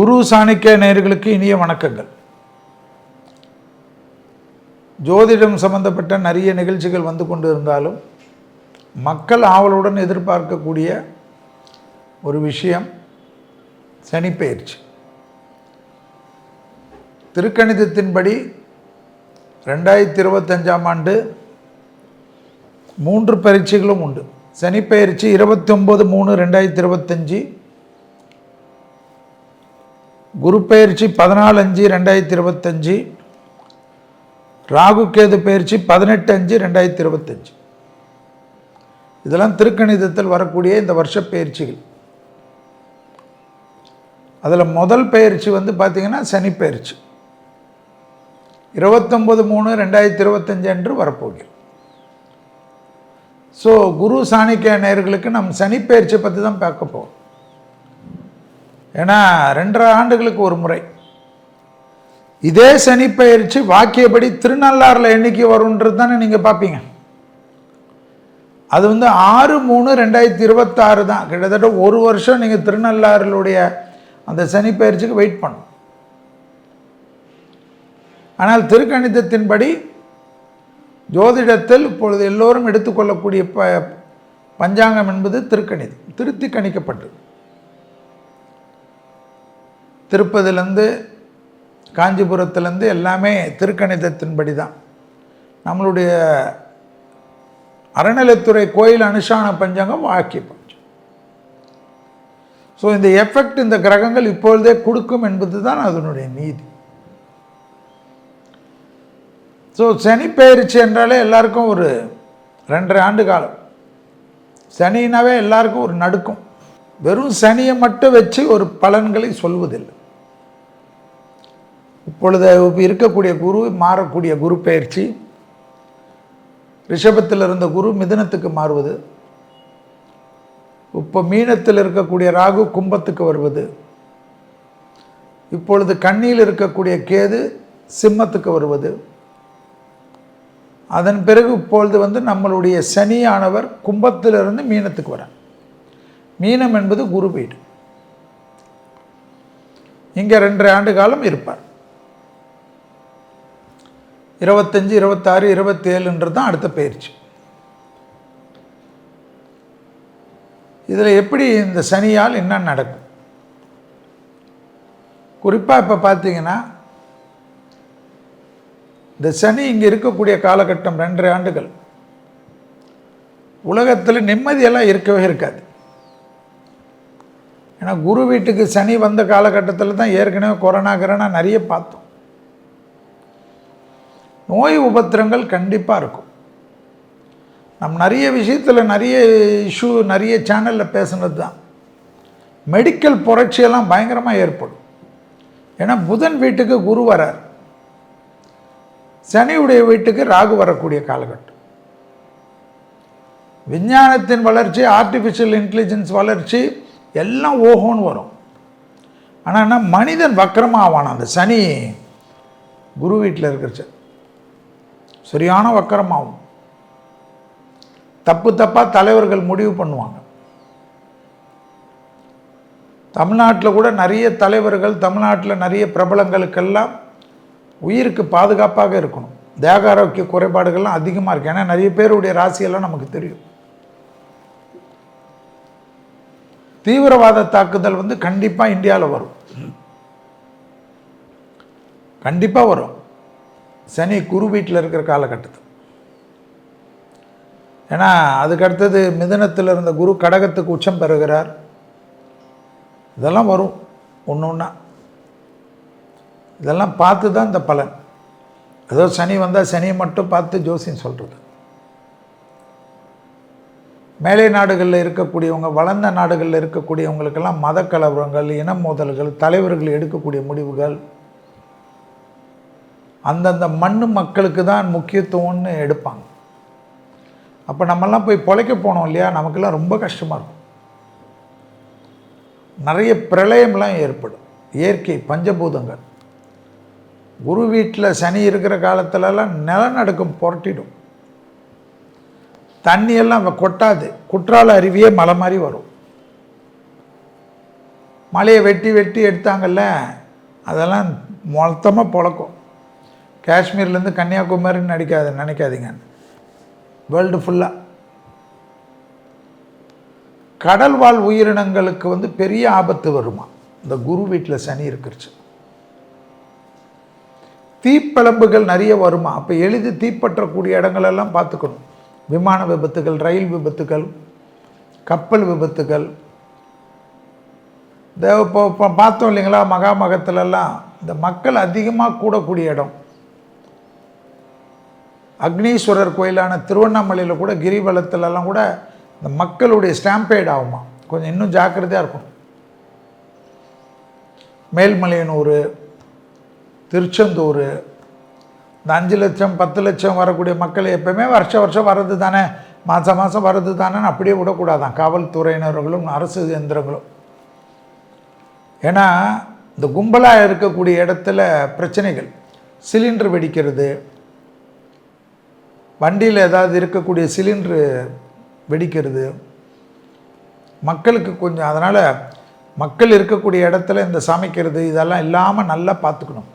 குரு சாணிக்க நேயர்களுக்கு இனிய வணக்கங்கள். ஜோதிடம் சம்பந்தப்பட்ட நிறைய நிகழ்ச்சிகள் வந்து கொண்டு இருந்தாலும் மக்கள் ஆவலுடன் எதிர்பார்க்கக்கூடிய ஒரு விஷயம் சனிப்பெயர்ச்சி திருக்கணிதத்தின்படி ரெண்டாயிரத்தி இருபத்தஞ்சாம் ஆண்டு மூன்று பயிற்சிகளும் உண்டு. சனிப்பெயர்ச்சி இருபத்தி ஒம்பது மூணு ரெண்டாயிரத்தி இருபத்தஞ்சி குரு பயிற்சி பதினாலு அஞ்சு ரெண்டாயிரத்தி இருபத்தஞ்சி ராகு கேது பயிற்சி பதினெட்டு அஞ்சு ரெண்டாயிரத்தி இருபத்தஞ்சி இதெல்லாம் திருக்கணிதத்தில் வரக்கூடிய இந்த வருஷ பயிற்சிகள். அதில் முதல் பயிற்சி வந்து பார்த்திங்கன்னா சனி பயிற்சி. இருபத்தொம்பது மூணு ரெண்டாயிரத்தி இருபத்தஞ்சு அன்று வரப்போகிறது ஸோ குரு சாணிக்க நேர்களுக்கு நம் சனி பயிற்சியை பற்றி தான் பார்க்க போகிறோம் ஏன்னா ரெண்டரை ஆண்டுகளுக்கு ஒரு முறை. இதே சனிப்பயிற்சி வாக்கியப்படி திருநள்ளாறில் எண்ணிக்கை வரும்ன்றது தானே நீங்கள் பார்ப்பீங்க அது வந்து ஆறு மூணு ரெண்டாயிரத்தி இருபத்தாறு தான். கிட்டத்தட்ட ஒரு வருஷம் நீங்கள் திருநள்ளாறுடைய அந்த சனிப்பயிற்சிக்கு வெயிட் பண்ணும் ஆனால் திருக்கணிதத்தின்படி ஜோதிடத்தில் இப்பொழுது எல்லோரும் எடுத்துக்கொள்ளக்கூடிய ப பஞ்சாங்கம் என்பது திருக்கணிதம் திருத்தி கணிக்கப்பட்டது. திருப்பதிலேருந்து காஞ்சிபுரத்துலேருந்து எல்லாமே திருக்கணிதத்தின்படி தான் நம்மளுடைய அறநிலைத்துறை கோயில் அனுஷ்டான பஞ்சாங்கம் வாக்கிய பஞ்சம். ஸோ இந்த எஃபெக்ட் இந்த கிரகங்கள் இப்பொழுதே கொடுக்கும் என்பது தான் அதனுடைய நீதி. ஸோ சனி பயிற்சி என்றாலே எல்லாருக்கும் ஒரு ரெண்டரை ஆண்டு காலம். சனினாவே எல்லாருக்கும் ஒரு நடுக்கும். வெறும் சனியை மட்டும் வச்சு ஒரு பலன்களை சொல்வதில்லை. இப்பொழுது இருக்கக்கூடிய குரு மாறக்கூடிய குரு பயிற்சி ரிஷபத்தில் இருந்த குரு மிதனத்துக்கு மாறுவது இப்போ மீனத்தில் இருக்கக்கூடிய ராகு கும்பத்துக்கு வருவது இப்பொழுது கண்ணியில் இருக்கக்கூடிய கேது சிம்மத்துக்கு வருவது. அதன் பிறகு இப்பொழுது வந்து நம்மளுடைய சனியானவர் கும்பத்திலிருந்து மீனத்துக்கு வர மீனம் என்பது குரு வீடு. இங்கே ரெண்டரை ஆண்டு காலம் இருப்பார். இருபத்தஞ்சி இருபத்தாறு இருபத்தேழுன்றது தான் அடுத்த பயிற்சி. இதில் எப்படி இந்த சனியால் என்ன நடக்கும்? குறிப்பாக இப்போ பார்த்தீங்கன்னா இந்த சனி இங்கே இருக்கக்கூடிய காலகட்டம் ரெண்டரை ஆண்டுகள். உலகத்தில் நிம்மதியெல்லாம் இருக்கவே இருக்காது. ஏன்னா குரு வீட்டுக்கு சனி வந்த காலகட்டத்தில் தான் ஏற்கனவே கொரோனா கரோனா நிறைய பார்த்தோம். நோய் உபத்திரங்கள் கண்டிப்பாக இருக்கும். நம் நிறைய விஷயத்தில் நிறைய இஷ்யூ நிறைய சேனலில் பேசுனது தான் மெடிக்கல் புரட்சியெல்லாம் பயங்கரமாக ஏற்படும். ஏன்னா புதன் வீட்டுக்கு குரு வரார். சனியுடைய வீட்டுக்கு ராகு வரக்கூடிய காலகட்டம். விஞ்ஞானத்தின் வளர்ச்சி ஆர்டிஃபிஷியல் இன்டெலிஜென்ஸ் வளர்ச்சி எல்லாம் ஓஹோன்னு வரும். ஆனால் என்ன மனிதன் வக்கரமாக ஆவான். அந்த சனி குரு வீட்டில் இருக்கிறச்சு சரியான வக்கரமாகும். தப்பு தப்பாக தலைவர்கள் முடிவு பண்ணுவாங்க. தமிழ்நாட்டில் கூட நிறைய தலைவர்கள் தமிழ்நாட்டில் நிறைய பிரபலங்களுக்கெல்லாம் உயிருக்கு பாதுகாப்பாக இருக்கணும். தேக ஆரோக்கிய குறைபாடுகள்லாம் அதிகமாக இருக்குது ஏன்னா நிறைய பேருடைய ராசியெல்லாம் நமக்கு தெரியும். தீவிரவாத தாக்குதல் வந்து கண்டிப்பாக இந்தியாவில் வரும். கண்டிப்பாக வரும். சனி குரு வீட்டில் இருக்கிற காலகட்டத்தில். ஏன்னா அதுக்கு அடுத்தது மிதனத்தில் இருந்த குரு கடகத்துக்கு உச்சம் பெறுகிறார். இதெல்லாம் வரும் ஒன்று ஒன்றா. இதெல்லாம் பார்த்து தான் இந்த பலன். ஏதோ சனி வந்தால் சனியை மட்டும் பார்த்து ஜோசியம் சொல்கிறது. மேலை நாடுகளில் இருக்கக்கூடியவங்க வளர்ந்த நாடுகளில் இருக்கக்கூடியவங்களுக்கெல்லாம் மத கலவரங்கள் இன மோதல்கள் தலைவர்கள் எடுக்கக்கூடிய முடிவுகள் அந்தந்த மண்ணு மக்களுக்கு தான் முக்கியத்துவம்னு எடுப்பாங்க. அப்போ நம்மெல்லாம் போய் பொழைக்க போனோம் இல்லையா? நமக்கெல்லாம் ரொம்ப கஷ்டமாக இருக்கும். நிறைய பிரளயம்லாம் ஏற்படும். இயற்கை பஞ்சபூதங்கள். குரு வீட்டில் சனி இருக்கிற காலத்துலலாம் நிலநடுக்கம் புரட்டிடும். தண்ணியெல்லாம் கொட்டாது. குற்றால அருவியே மலை மாதிரி வரும். மலையை வெட்டி வெட்டி எடுத்தாங்கல்ல? அதெல்லாம் மொத்தமாக பொழக்கும். காஷ்மீர்லேருந்து கன்னியாகுமரின்னு நடிக்காது நினைக்காதீங்க. வேர்ல்டு ஃபுல்லாக கடல் வாழ் உயிரினங்களுக்கு வந்து பெரிய ஆபத்து வருமா? இந்த குரு வீட்டில் சனி இருக்கிறச்சு தீப்பிழம்புகள் நிறைய வருமா? அப்போ எளிது தீப்பற்றக்கூடிய இடங்களெல்லாம் பார்த்துக்கணும். விமான விபத்துகள் ரயில் விபத்துகள் கப்பல் விபத்துகள். இந்த இப்போ இப்போ பார்த்தோம் இல்லைங்களா மகாமகத்துலலாம் இந்த மக்கள் அதிகமாக கூடக்கூடிய இடம். அக்னீஸ்வரர் கோயிலான திருவண்ணாமலையில் கூட கிரிவலத்திலலாம் கூட இந்த மக்களுடைய ஸ்டாம்பேட் ஆகுமா? கொஞ்சம் இன்னும் ஜாக்கிரதையாக இருக்கும் மேல்மலையனூர் திருச்செந்தூர் இந்த அஞ்சு லட்சம் பத்து லட்சம் வரக்கூடிய மக்கள் எப்பவுமே வருஷ வருஷம் வர்றது தானே? மாதம் மாதம் வர்றது தானேன்னு அப்படியே விடக்கூடாதான். காவல்துறையினர்களும் அரசு இயந்திரங்களும். ஏன்னா இந்த கும்பலாக இருக்கக்கூடிய இடத்துல பிரச்சனைகள். சிலிண்டர் வெடிக்கிறது வண்டியில் ஏதாவது இருக்கக்கூடிய சிலிண்ட்ரு வெடிக்கிறது. மக்களுக்கு கொஞ்சம் அதனால் மக்கள் இருக்கக்கூடிய இடத்துல இந்த சமைக்கிறது இதெல்லாம் இல்லாமல் நல்லா பார்த்துக்கணும்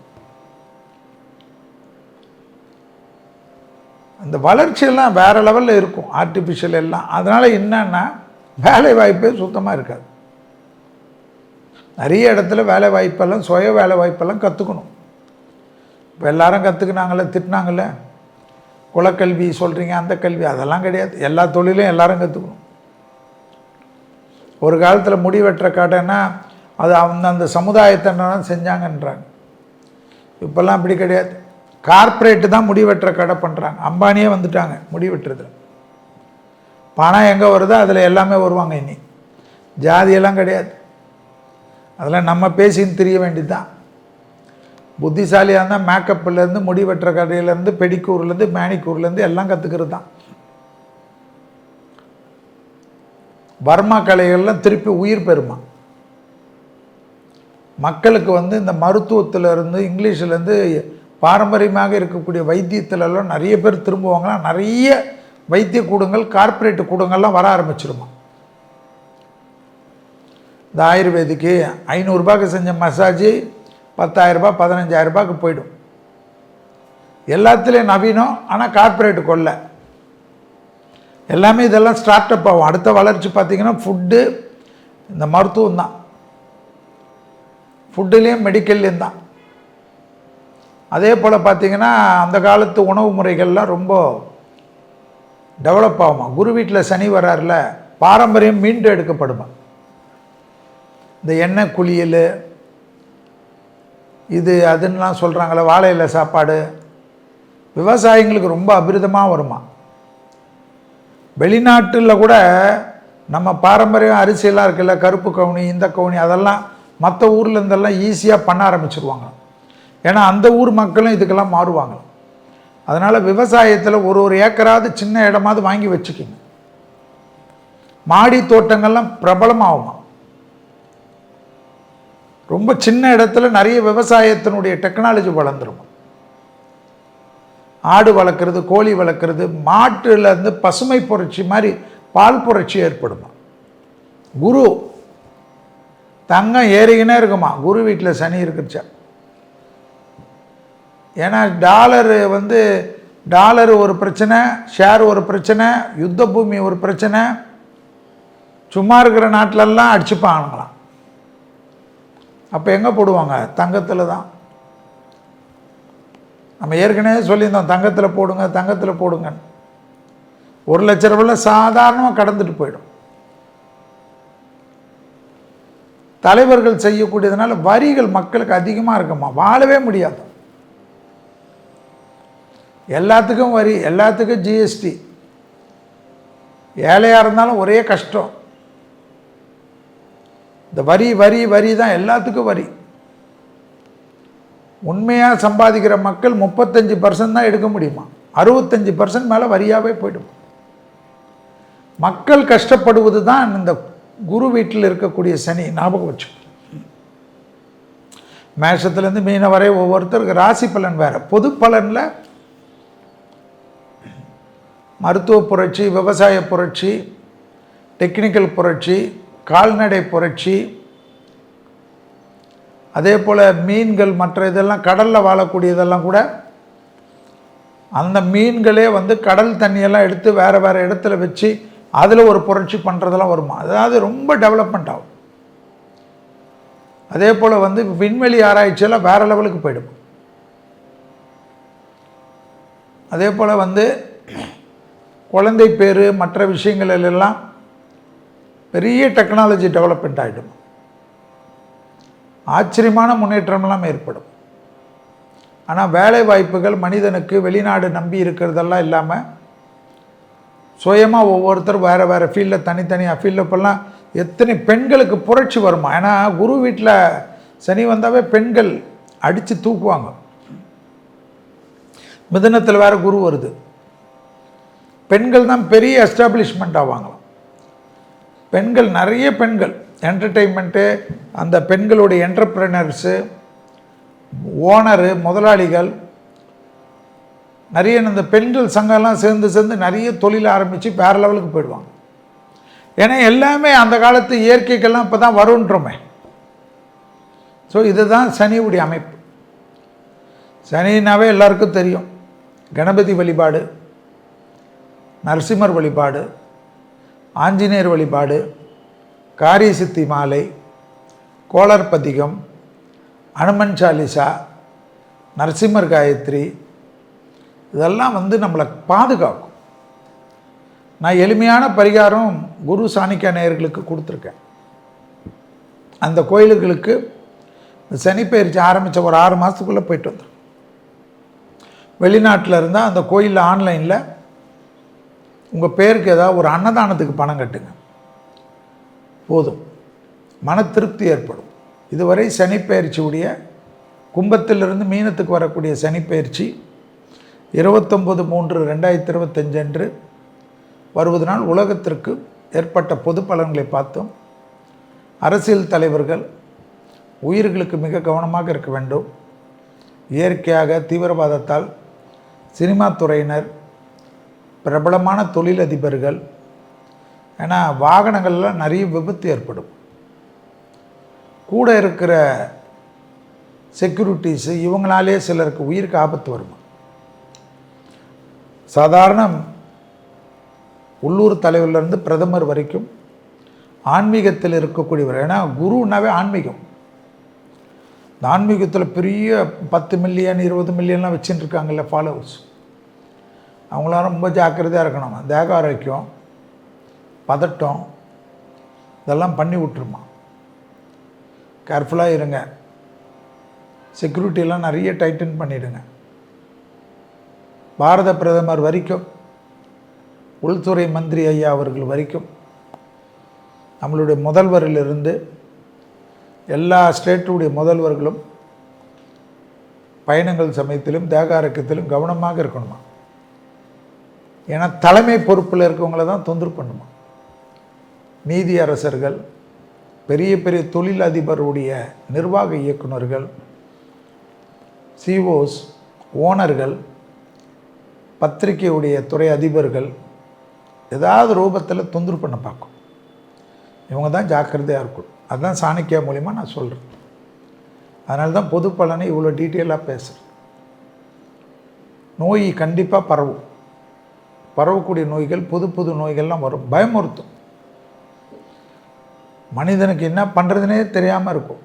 அந்த வளர்ச்சியெல்லாம் வேறு லெவலில் இருக்கும் ஆர்டிஃபிஷியல் எல்லாம். அதனால் என்னன்னா வேலை வாய்ப்பே சுத்தமாக இருக்காது. நிறைய இடத்துல வேலை வாய்ப்பெல்லாம் சுய வேலை வாய்ப்பெல்லாம் கற்றுக்கணும் இப்போ எல்லாரும் கற்றுக்குனாங்களே திட்டினாங்களே குலக்கல்வி சொல்கிறீங்க அந்த கல்வி அதெல்லாம் கிடையாது. எல்லா தொழிலையும் எல்லாரும் கற்றுக்கணும் ஒரு காலத்தில் முடி வெட்டுற கடைன்னா அது அந்த அந்த சமுதாயத்தினரும் செஞ்சாங்கன்றாங்க. இப்போல்லாம் அப்படி கிடையாது. கார்ப்பரேட்டு தான் முடி வெட்டுற கடை பண்ணுறாங்க அம்பானியே வந்துட்டாங்க முடி வெட்டுறதுல பணம் எங்கே வருதோ அதில் எல்லாமே வருவாங்க இனி. ஜாதியெல்லாம் கிடையாது. அதெல்லாம் நம்ம பேசின்னு தெரிய வேண்டியது தான் புத்திசாலியாக இருந்தால் மேக்கப்லேருந்து முடி வெட்டுற கடையிலேருந்து பெடிக்கூர்லேருந்து மேனிக்கூர்லேருந்து எல்லாம் கற்றுக்கிறது தான். வர்மா கலைகள்லாம் திருப்பி உயிர் பெறுமா? மக்களுக்கு வந்து இந்த மருத்துவத்திலேருந்து இங்கிலீஷ்லேருந்து பாரம்பரியமாக இருக்கக்கூடிய வைத்தியத்திலலாம் நிறைய பேர் திரும்புவாங்களாம் நிறைய வைத்திய கூடங்கள் கார்ப்பரேட் கூடங்கள்லாம் வர ஆரம்பிச்சிருமா? இந்த ஆயுர்வேதிக்கு ஐநூறுரூபாய்க்கு செஞ்ச மசாஜ் பத்தாயிரரூபா பதினஞ்சாயிரரூபாய்க்கு போயிடும். எல்லாத்துலேயும் நவீனம் ஆனால் கார்ப்பரேட் கொள்ளை எல்லாமே இதெல்லாம் ஸ்டார்ட் அப் ஆகும். அடுத்த வளர்ச்சி பார்த்திங்கன்னா ஃபுட்டு இந்த மருத்துவம் தான். ஃபுட்டுலேயும் மெடிக்கல்லையும் தான். அதே போல் பார்த்திங்கன்னா அந்த காலத்து உணவு முறைகள்லாம் ரொம்ப டெவலப் ஆகுமா? குரு வீட்டில் சனி வராருல பாரம்பரியம் மீண்டு எடுக்கப்படுமா? இந்த எண்ணெய் குளியல் இது அதுன்னெலாம் சொல்கிறாங்களே வாழை இலை சாப்பாடு. விவசாயிங்களுக்கு ரொம்ப அபிரிதமாக வருமா? வெளிநாட்டில் கூட நம்ம பாரம்பரியம் அரிசியெல்லாம் இருக்குல்ல கருப்பு கவுனி இந்த கவுனி அதெல்லாம் மற்ற ஊரில் இருந்தெல்லாம் ஈஸியாக பண்ண ஆரம்பிச்சிருவாங்க. ஏன்னா அந்த ஊர் மக்களும் இதுக்கெல்லாம் மாறுவாங்க. அதனால் விவசாயத்தில் ஒரு ஒரு ஏக்கராவது சின்ன இடமாவது வாங்கி வச்சுக்கிங்க. மாடி தோட்டங்கள்லாம் பிரபலமாகுமா? ரொம்ப சின்ன இடத்துல நிறைய விவசாயத்தினுடைய டெக்னாலஜி வளர்ந்துரும். ஆடு வளர்க்குறது கோழி வளர்க்குறது மாட்டுலேருந்து பசுமை புரட்சி மாதிரி பால் புரட்சி ஏற்படுமா? குரு தங்கம் ஏறிக்கினே இருக்குமா? குரு வீட்டில் சனி இருக்குச்சா? ஏன்னா டாலரு வந்து டாலர் ஒரு பிரச்சனை ஷேர் ஒரு பிரச்சனை யுத்த பூமி ஒரு பிரச்சனை. சும்மா இருக்கிற நாட்டிலெல்லாம் அடிச்சுப்பாங்களாம். அப்போ எங்கே போடுவாங்க? தங்கத்தில் தான். நம்ம ஏற்கனவே சொல்லியிருந்தோம் தங்கத்தில் போடுங்க தங்கத்தில் போடுங்கன்னு. ஒரு லட்ச ரூபாயில் சாதாரணமாக கடந்துட்டு போயிடும். தலைவர்கள் செய்யக்கூடியதுனால வரிகள் மக்களுக்கு அதிகமாக இருக்குமா? வாழவே முடியாது. எல்லாத்துக்கும் வரி எல்லாத்துக்கும் ஜிஎஸ்டி ஏழையாக இருந்தாலும் ஒரே கஷ்டம். இந்த வரி வரி வரி தான் எல்லாத்துக்கும் வரி. உண்மையாக சம்பாதிக்கிற மக்கள் முப்பத்தஞ்சு பர்சன்ட் தான் எடுக்க முடியுமா? அறுபத்தஞ்சு பர்சன்ட் மேலே வரியாகவே போயிடும். மக்கள் கஷ்டப்படுவது தான் இந்த குரு வீட்டில் இருக்கக்கூடிய சனி ஞாபகம் வச்சு மேஷத்துலேருந்து மீன வரை ஒவ்வொருத்தருக்கு ராசி பலன் வேறு. பொது பலனில் மருத்துவ புரட்சி விவசாய புரட்சி டெக்னிக்கல் புரட்சி கால்நடை புரட்சி அதே போல் மீன்கள் மற்ற இதெல்லாம் கடலில் வாழக்கூடியதெல்லாம் கூட அந்த மீன்களே வந்து கடல் தண்ணியெல்லாம் எடுத்து வேறு வேறு இடத்துல வச்சு அதில் ஒரு புரட்சி பண்ணுறதெல்லாம் வருமா? அதாவது ரொம்ப டெவலப்மெண்ட் ஆகும். அதே போல் வந்து விண்வெளி ஆராய்ச்சியெல்லாம் வேறு லெவலுக்கு போயிடும். அதே போல் வந்து குழந்தை பேர் மற்ற விஷயங்கள் எல்லாம் பெரிய டெக்னாலஜி டெவலப்மெண்ட் ஆகிடும் ஆச்சரியமான முன்னேற்றமெல்லாம் ஏற்படும். ஆனால் வேலை வாய்ப்புகள் மனிதனுக்கு வெளிநாடு நம்பி இருக்கிறதெல்லாம் இல்லாமல் சுயமாக ஒவ்வொருத்தரும் வேறு வேறு ஃபீல்டில் தனித்தனியாக ஃபீல்டில் இப்போல்லாம் எத்தனை பெண்களுக்கு புரட்சி வருமா? ஏன்னா குரு வீட்டில் சனி வந்தாவே பெண்கள் அடித்து தூக்குவாங்க. மிதனத்தில் வேறு குரு வருது. பெண்கள் தான் பெரிய எஸ்டாப்ளிஷ்மெண்ட் ஆவாங்க. பெண்கள் நிறைய பெண்கள் என்டர்டெயின்மெண்ட்டு அந்த பெண்களுடைய என்டர்பிரினர்ஸு ஓனரு முதலாளிகள் நிறைய இந்த பெண்கள் சங்கம்லாம் சேர்ந்து சேர்ந்து நிறைய தொழில் ஆரம்பித்து வேறு லெவலுக்கு போயிடுவாங்க. ஏன்னா எல்லாமே அந்த காலத்து இயற்கைக்கெல்லாம் இப்போ தான் வருன்றோமே. ஸோ இதுதான் சனியுடைய அமைப்பு. சனினாவே எல்லாருக்கும் தெரியும். கணபதி வழிபாடு நரசிம்மர் வழிபாடு ஆஞ்சநேயர் வழிபாடு காரியசித்தி மாலை கோளற்பதிகம் அனுமன் சாலிசா நரசிம்மர் காயத்ரி இதெல்லாம் வந்து நம்மளை பாதுகாக்கும். நான் எளிமையான பரிகாரம் குரு சாணிக்கா நேயர்களுக்கு கொடுத்துருக்கேன். அந்த கோயிலுகளுக்கு சனிப்பயிற்சி ஆரம்பித்த ஒரு ஆறு மாதத்துக்குள்ளே போயிட்டு வந்துடும் வெளிநாட்டில் இருந்தால் அந்த கோயிலில் ஆன்லைனில் உங்கள் பேருக்கு ஏதாவது ஒரு அன்னதானத்துக்கு பணம் கட்டுங்க. போதும். மன திருப்தி ஏற்படும். இதுவரை சனிப்பெயர்ச்சியுடைய கும்பத்திலிருந்து மீனத்துக்கு வரக்கூடிய சனிப்பெயர்ச்சி இருபத்தொம்பது மூன்று ரெண்டாயிரத்தி இருபத்தஞ்சு அன்று வருவதனால் உலகத்திற்கு ஏற்பட்ட பொது பலன்களை பார்த்தோம் அரசியல் தலைவர்கள் உயிர்களுக்கு மிக கவனமாக இருக்க வேண்டும். இயற்கையாக தீவிரவாதத்தால் சினிமா துறையினர் பிரபலமான தொழிலதிபர்கள். ஏன்னா வாகனங்கள்லாம் நிறைய விபத்து ஏற்படும். கூட இருக்கிற செக்யூரிட்டிஸு இவங்களாலே சிலருக்கு உயிருக்கு ஆபத்து வருமா? சாதாரண உள்ளூர் தலைவர்லேருந்து பிரதமர் வரைக்கும் ஆன்மீகத்தில் இருக்கக்கூடியவர். ஏன்னா குருனாவே ஆன்மீகம். இந்த ஆன்மீகத்தில் பெரிய பத்து மில்லியன் இருபது மில்லியன்லாம் வச்சுட்டு இருக்காங்கல்ல ஃபாலோவர்ஸ் அவங்களாம் ரொம்ப ஜாக்கிரதையாக இருக்கணும். தேக ஆரோக்கியம் பதட்டம் இதெல்லாம் பண்ணி விட்டுருமா? கேர்ஃபுல்லாக இருங்க. செக்யூரிட்டியெல்லாம் நிறைய டைட்டன் பண்ணிவிடுங்க பாரத பிரதமர் வரைக்கும் உள்துறை மந்திரி ஐயா அவர்கள் வரைக்கும் நம்மளுடைய முதல்வரிலிருந்து எல்லா ஸ்டேட்டுடைய முதல்வர்களும் பயணங்கள் சமயத்திலும் தேக ஆரோக்கியத்திலும் கவனமாக இருக்கணுமா? ஏன்னா தலைமை பொறுப்பில் இருக்கவங்கள தான் தொந்தரவு பண்ணுமா? நீதி அரசர்கள் பெரிய பெரிய தொழில் அதிபருடைய நிர்வாக இயக்குநர்கள் சிஓஸ் ஓனர்கள் பத்திரிகையுடைய துறை அதிபர்கள் ஏதாவது ரூபத்தில் தொந்தரவு பண்ண பார்க்கும். இவங்க தான் ஜாக்கிரதையாக இருக்கும் அதுதான் சாணக்கியா மூலிமா நான் சொல்கிறேன் அதனால தான் பொது பலனை இவ்வளோ டீட்டெயிலாக பேசுகிறேன் நோய் கண்டிப்பாக பரவும். பரவக்கூடிய நோய்கள் புது புது நோய்கள்லாம் வரும். பயமுறுத்தும். மனிதனுக்கு என்ன பண்ணுறதுனே தெரியாமல் இருக்கும்.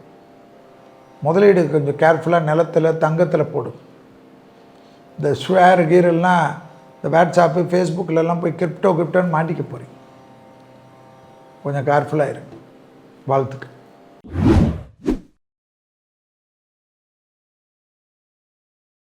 முதலீடு கொஞ்சம் கேர்ஃபுல்லாக நிலத்தில் தங்கத்தில் போடும் இந்த ஸ்வேர் கீரெல்லாம் இந்த வாட்ஸ்அப்பு ஃபேஸ்புக்கிலலாம் போய் கிரிப்டோ கிரிப்டோன்னு மாட்டிக்க போகிறீங்க கொஞ்சம் கேர்ஃபுல்லாக இருங்க வாழ்த்துக்கள்.